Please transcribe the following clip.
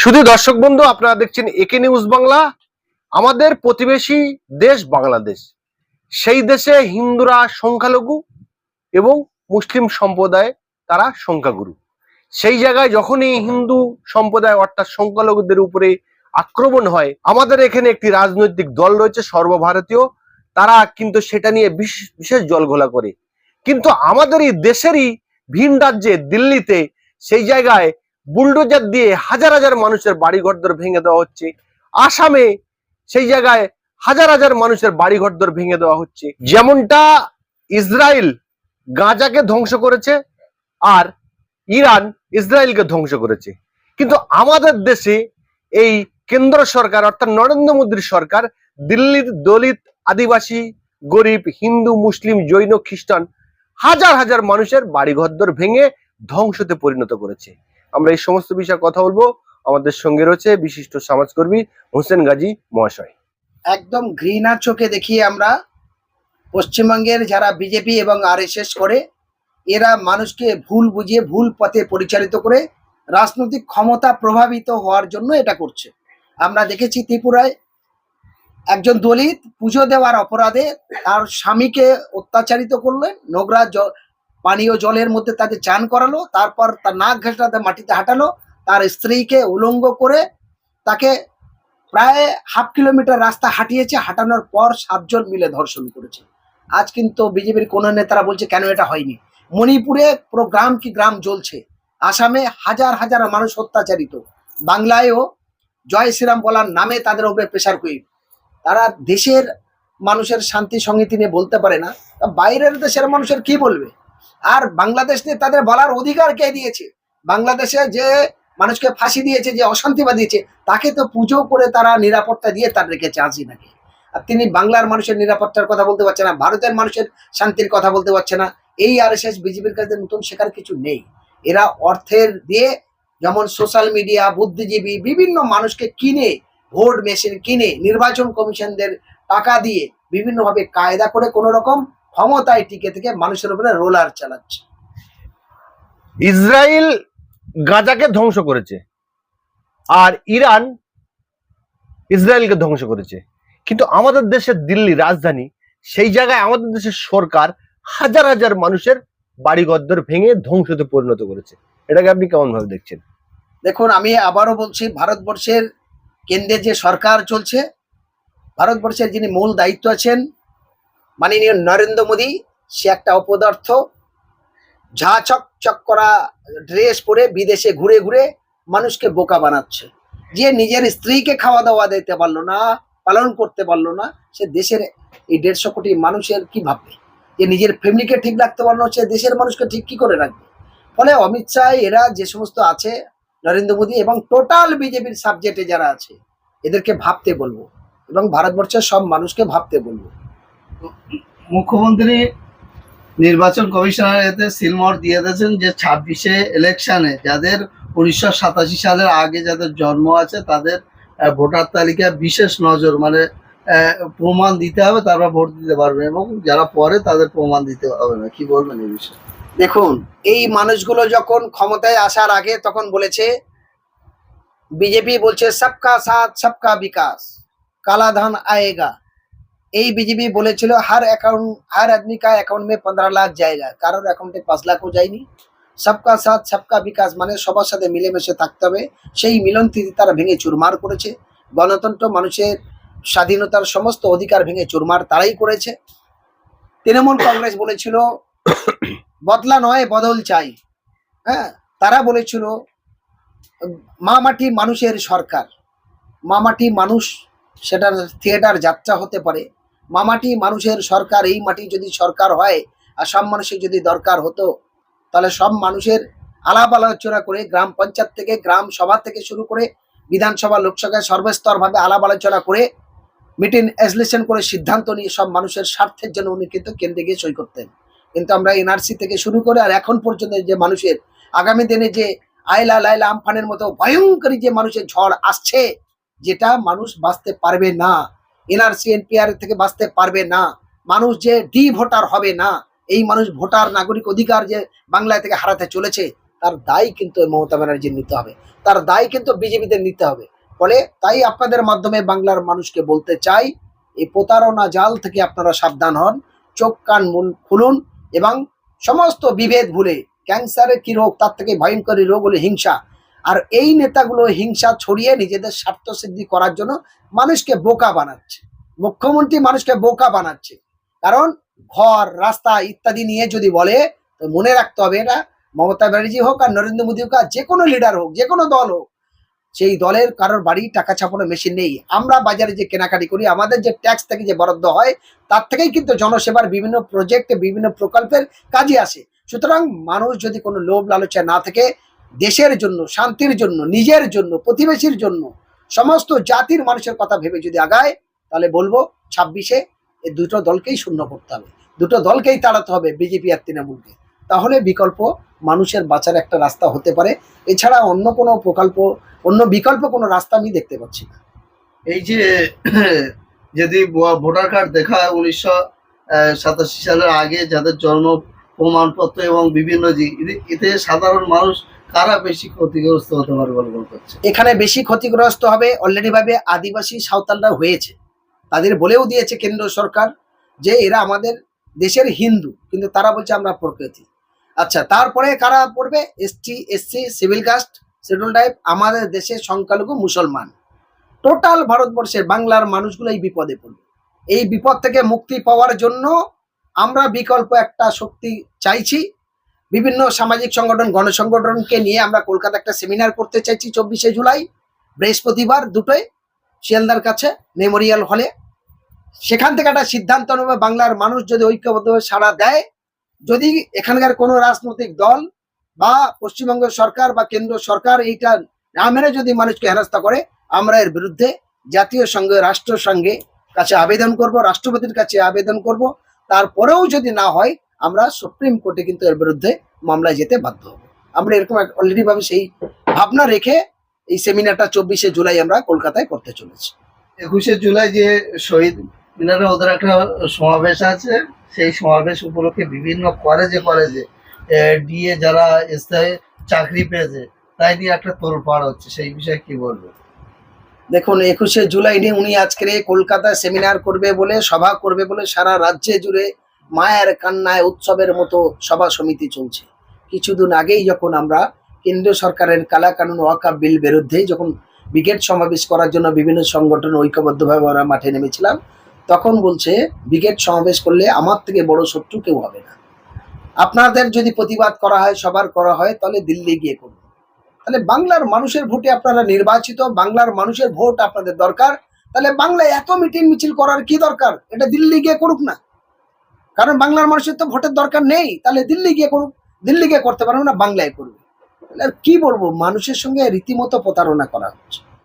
শুধু দর্শক বন্ধু, আপনারা দেখছেন একে নিউজ বাংলা, আমাদের প্রতিবেশী দেশ বাংলাদেশ। সেই দেশে হিন্দুরা সংখ্যালঘু এবং মুসলিম সম্প্রদায় তারা সংখ্যাগুরু। সেই জায়গায় যখনই হিন্দু সম্প্রদায় অর্থাৎ সংখ্যালঘুদের উপরে আক্রমণ হয়, আমাদের এখানে একটি রাজনৈতিক দল রয়েছে সর্বভারতীয়, তারা কিন্তু সেটা নিয়ে বিশেষ জলঘোলা করে। কিন্তু আমাদের এই দেশেরই ভিন রাজ্যে, দিল্লিতে সেই জায়গায় বুলডোজার দিয়ে হাজার হাজার মানুষের বাড়িঘরদর ভেঙে দেওয়া হচ্ছে। আসামে সেই জায়গায় হাজার হাজার মানুষের বাড়িঘরদর ভেঙে দেওয়া হচ্ছে। যেমনটা ইসরায়েল গাজাকে ধ্বংস করেছে আর ইরান ইসরায়েলকে ধ্বংস করেছে। কিন্তু আমাদের দেশে এই কেন্দ্র সরকার অর্থাৎ নরেন্দ্র মোদীর সরকার দিল্লির দলিত আদিবাসী, গরিব, হিন্দু, মুসলিম, জৈন, খ্রিস্টান হাজার হাজার মানুষের বাড়িঘরদর ভেঙে ধ্বংসতে পরিণত করেছে। আমরা এই সমস্ত বিষয়ে কথা বলব। আমাদের সঙ্গে রয়েছে বিশিষ্ট সমাজকর্মী হোসেন গাজী মহাশয়। একদম ঘৃণা চোখে দেখিয়ে আমরা পশ্চিমবঙ্গের যারা বিজেপি এবং আরএসএস করে, এরা মানুষকে ভুল বুঝিয়ে, ভুল পথে পরিচালিত করে রাজনৈতিক ক্ষমতা প্রভাবিত হওয়ার জন্য এটা করছে। আমরা দেখেছি ত্রিপুরায় একজন দলিত পুজো দেওয়ার অপরাধে তার স্বামীকে অত্যাচারিত করলেন নোংরা পানীয় জলের মধ্যে তাকে চান করালো, তারপর তার নাক ঘেঁষাতে মাটিতে হাঁটালো, তার স্ত্রীকে উলঙ্গ করে তাকে প্রায় হাফ কিলোমিটার রাস্তা হাঁটিয়েছে, হাঁটানোর পর সাতজন মিলে ধর্ষণ করেছে। আজ কিন্তু বিজেপির কোন নেতারা বলছে, কেন এটা হয়নি? মণিপুরে পুরো গ্রাম কি গ্রাম জ্বলছে? আসামে হাজার হাজার মানুষ অত্যাচারিত। বাংলায়ও জয় শ্রীরাম বলার নামে তাদের উপরে প্রেশার কুইপ তারা দেশের মানুষের শান্তি সঙ্গীতি নিয়ে বলতে পারে না বাইরের দেশের মানুষের কি বলবে? আর বাংলাদেশ নিয়ে তাদের বলার অধিকার কে দিয়েছে? বাংলাদেশে যে মানুষকে ফাঁসি দিয়েছে, যে অশান্তি বাঁধিয়েছে তাকে তো পুজো করে তারা নিরাপত্তা দিয়ে তার রেখেছে হাসিনাকে আর তিনি বাংলার মানুষের নিরাপত্তার কথা বলতে পারছে না, ভারতের মানুষের শান্তির কথা বলতে পারছে না। এই আর এস এস বিজেপির কাছে নতুন শেখার কিছু নেই। এরা অর্থের দিয়ে যেমন সোশ্যাল মিডিয়া বুদ্ধিজীবী, বিভিন্ন মানুষকে কিনে, ভোট মেশিন কিনে, নির্বাচন কমিশনদের টাকা দিয়ে বিভিন্নভাবে কায়দা করে কোন রকম ক্ষমতায় টিকে থেকে মানুষের উপরে রোলার চালাচ্ছে। ইসরায়েল গাজাকে ধ্বংস করেছে আর ইরান ইসরায়েলকে ধ্বংস করেছে। কিন্তু আমাদের দেশের দিল্লি রাজধানী সেই জায়গায় আমাদের দেশের সরকার হাজার হাজার মানুষের বাড়িঘরদর ভেঙে ধ্বংসতে পরিণত করেছে। এটাকে আপনি কেমন ভাবে দেখছেন? দেখুন আমি আবারও বলছি ভারতবর্ষের কেন্দ্রে যে সরকার চলছে ভারতবর্ষের যিনি মূল দায়িত্ব আছেন মাননীয় নরেন্দ্র মোদী, সে একটা অপদার্থ। ঝা চক চক করা ড্রেস পরে বিদেশে ঘুরে ঘুরে মানুষকে বোকা বানাচ্ছে। যে নিজের স্ত্রীকে খাওয়া দাওয়া দিতে পারল না, পালন করতে পারল না, সে দেশের এই দেড়শো কোটি মানুষের কি ভাববে? যে নিজের ফ্যামিলিকে ঠিক রাখতে পারল সে দেশের মানুষকে ঠিক কি করে রাখবে? ফলে অমিত শাহ, এরা যে সমস্ত আছে, নরেন্দ্র মোদী এবং টোটাল বিজেপির সাবজেক্টে যারা আছে, এদেরকে ভাবতে বলব এবং ভারতবর্ষের সব মানুষকে ভাবতে বলব। মুখ্যমন্ত্রী নির্বাচন কমিশনার এতে সিলমোহর দিয়ে দিয়েছেন যে ছাব্বিশে ইলেকশনে যাদের উনিশশো সাতাশি সালের আগে যাদের জন্ম আছে, তাদের ভোটার তালিকায় বিশেষ নজর মানে প্রমাণ দিতে হবে তারপর ভোট দিতে পারবে এবং যারা পরে তাদের প্রমাণ দিতে হবে না। কি বলবেন এই বিষয়ে? দেখুন, এই মানুষগুলো যখন ক্ষমতায় আসার আগে তখন বলেছে, বিজেপি বলছে, সবকা সাথ, সবকা বিকাশ কালা ধান আয়েগা। এই বিজেপি বলেছিল, হার অ্যাকাউন্ট হার আদমি কা অ্যাকাউন্ট মে পনেরো লাখ জায়গা কারোর অ্যাকাউন্টে পাঁচ লাখও যায়নি। সবকা সাথ, সবকা বিকাশ মানে সবার সাথে মিলেমিশে থাকতে হবে। সেই মিলন নীতি তারা ভেঙে চুরমার করেছে। গণতন্ত্র, মানুষের স্বাধীনতার সমস্ত অধিকার ভেঙে চুরমার তারাই করেছে। তৃণমূল কংগ্রেস বলেছিল, বদলা নয়, বদল চাই। হ্যাঁ তারা বলেছিল, মা মাটি মানুষের সরকার। মামাটি মানুষ, সেটার থিয়েটার যাত্রা হতে পারে। মামাটি মানুষের সরকার, এই মাটি যদি সরকার হয় আর সব মানুষের যদি দরকার হতো, তাহলে সব মানুষের আলাপ আলোচনা করে, গ্রাম পঞ্চায়েত থেকে, গ্রাম সভা থেকে শুরু করে, বিধানসভা লোকসভায় সর্বস্তরভাবে আলাপ আলোচনা করে, মিটিং অ্যাসলেশন করে সিদ্ধান্ত নিয়ে সব মানুষের স্বার্থের জন্য উনি কিন্তু কেন্দ্রে গিয়ে সই করতেন। কিন্তু আমরা এনআরসি থেকে শুরু করে আর এখন পর্যন্ত যে মানুষের, আগামী দিনে যে আয়লা লাইলা আমফানের মতো ভয়ঙ্করী যে মানুষের ঝড় আসছে, যেটা মানুষ বাঁচতে পারবে না। এনআরসি, এনপিআর থেকে বাঁচতে পারবে না। মানুষ যে ডি ভোটার হবে না, এই মানুষ ভোটার, নাগরিক অধিকার যে বাংলায় থেকে হারাতে চলেছে, তার দায় কিন্তু মমতা ব্যানার্জির নিতে হবে। তার দায় কিন্তু বিজেপিতে নিতে হবে। ফলে তাই আপনাদের মাধ্যমে বাংলার মানুষকে বলতে চাই, এই প্রতারণা জাল থেকে আপনারা সাবধান হন, চোখ, কান মূল খুলুন এবং সমস্ত বিভেদ ভুলে, ক্যান্সারের কি রোগ, তার থেকে ভয়ঙ্করী রোগ হলে হিংসা আর এই নেতাগুলো হিংসা ছড়িয়ে নিজেদের স্বার্থ সিদ্ধি করার জন্য মানুষকে বোকা বানাচ্ছে। মুখ্যমন্ত্রী মানুষকে বোকা বানাচ্ছে। কারণ ঘর, রাস্তা ইত্যাদি নিয়ে যদি বলে, তো মনে রাখতে হবে এটা মমতা ব্যানার্জি হোক আর নরেন্দ্র মোদী হোক আর যে কোনো লিডার হোক, যে কোনো দল হোক, সেই দলের কারোর বাড়ি টাকা ছাপানোর মেশিন নেই। আমরা বাজারে যে কেনাকাটি করি, আমাদের যে ট্যাক্স থেকে যে বরাদ্দ হয়, তার থেকেই কিন্তু জনসেবার বিভিন্ন প্রজেক্টে বিভিন্ন প্রকল্পের কাজে আসে। সুতরাং মানুষ যদি কোনো লোভ লালচা না থেকে দেশের জন্য, শান্তির জন্য, নিজের জন্য, প্রতিবেশীর জন্য, সমস্ত জাতির মানুষের কথা ভেবে যদি আগায়, তাহলে বলব ছাব্বিশে এই দুটো দলকেই শূন্য করতে হবে। দুটো দলকেই তাড়াতে হবে বিজেপি আর তৃণমূলকে। তাহলে বিকল্প মানুষের বাঁচার একটা রাস্তা হতে পারে। এছাড়া অন্য কোনো প্রকল্প, অন্য বিকল্প কোনো রাস্তা আমি দেখতে পাচ্ছি না। এই যে, যদি ভোটার কার্ড দেখা উনিশশো সাতাশি সালের আগে যাদের জন্ম, প্রমাণপত্র এবং বিভিন্ন এতে সাধারণ মানুষ কারা বেশি ক্ষতিগ্রস্ত হতে এখানে বেশি ক্ষতিগ্রস্ত হবে অলরেডি ভাবে আদিবাসী সাঁওতালরা হয়েছে। তাদের বলেও দিয়েছে কেন্দ্র সরকার যে এরা আমাদের দেশের হিন্দু, কিন্তু তারা বলছে আমরা প্রকৃতি। আচ্ছা তারপরে কারা পড়বে? ST SC civil caste schedule type আমাদের দেশের সংখ্যালঘু মুসলমান। টোটাল ভারতবর্ষের বাংলার মানুষগুলো এই বিপদে পড়বে। এই বিপদ থেকে মুক্তি পাওয়ার জন্য আমরা বিকল্প একটা শক্তি চাইছি বিভিন্ন সামাজিক সংগঠন, গণসংগঠনকে নিয়ে আমরা কলকাতা একটা সেমিনার করতে চাইছি চব্বিশে জুলাই, বৃহস্পতিবার দুটোই শিয়ালদার কাছে মেমোরিয়াল হলে সেখান থেকে একটা সিদ্ধান্ত নেবে, বাংলার মানুষ যদি ঐক্যবদ্ধভাবে সাড়া দেয়, যদি এখানকার কোনো রাজনৈতিক দল বা পশ্চিমবঙ্গ সরকার বা কেন্দ্র সরকার এইটা না মেনে যদি মানুষকে হেনস্থা করে, আমরা এর বিরুদ্ধে জাতীয় সংঘ রাষ্ট্রসংঘে কাছে আবেদন করব, রাষ্ট্রপতির কাছে আবেদন করব। তারপরেও যদি না হয় আমরা সুপ্রিম কোর্টে কিন্তু এর বিরুদ্ধে মামলায় যেতে বাধ্য হব। আমরা এরকম অলরেডি ভাবে সেই ভাবনা রেখে এই সেমিনারটা চব্বিশে জুলাই আমরা কলকাতায় করতে চলেছি। একুশে জুলাই যে শহীদ মিনারে ওদের একটা সমাবেশ আছে সেই সমাবেশ উপলক্ষে বিভিন্ন কলেজে কলেজে ডিএ যারা স্থায়ী চাকরি পেয়েছে তাই নিয়ে একটা তোলপাড় হচ্ছে। সেই বিষয়ে কি বলব? দেখুন একুশে জুলাই নিয়ে উনি আজকে কলকাতায় সেমিনার করবে বলে সভা করবে বলে সারা রাজ্যে জুড়ে মায়ের কান্নায় উৎসবের মতো সভা সমিতি চলছে। কিছুদিন আগেই যখন আমরা কেন্দ্রীয় সরকারের কালা কানুন ওয়াকাব বিল বিরুদ্ধে যখন ব্রিগেড সমাবেশ করার জন্য বিভিন্ন সংগঠন ঐক্যবদ্ধভাবে আমরা মাঠে নেমেছিলাম, তখন বলছে, ব্রিগেড সমাবেশ করলে আমার থেকে বড় শত্রু কেউ হবে না। আপনাদের যদি প্রতিবাদ করা হয় সবার করা হয়, তাহলে দিল্লি গিয়ে করুন। তাহলে বাংলার মানুষের ভোটে আপনারা নির্বাচিত, বাংলার মানুষের ভোট আপনাদের দরকার। তাহলে বাংলায় এত মিটিং মিছিল করার কি দরকার? এটা দিল্লি গিয়ে করুক না। কারণ বাংলার মানুষের তো ভোটের দরকার নেই, তাহলে দিল্লি গিয়ে করুক, দিল্লি গিয়ে করতে পারবে না, বাংলায় করবে। কি বলব, মানুষের সঙ্গে রীতিমতো প্রতারণা করা হচ্ছে।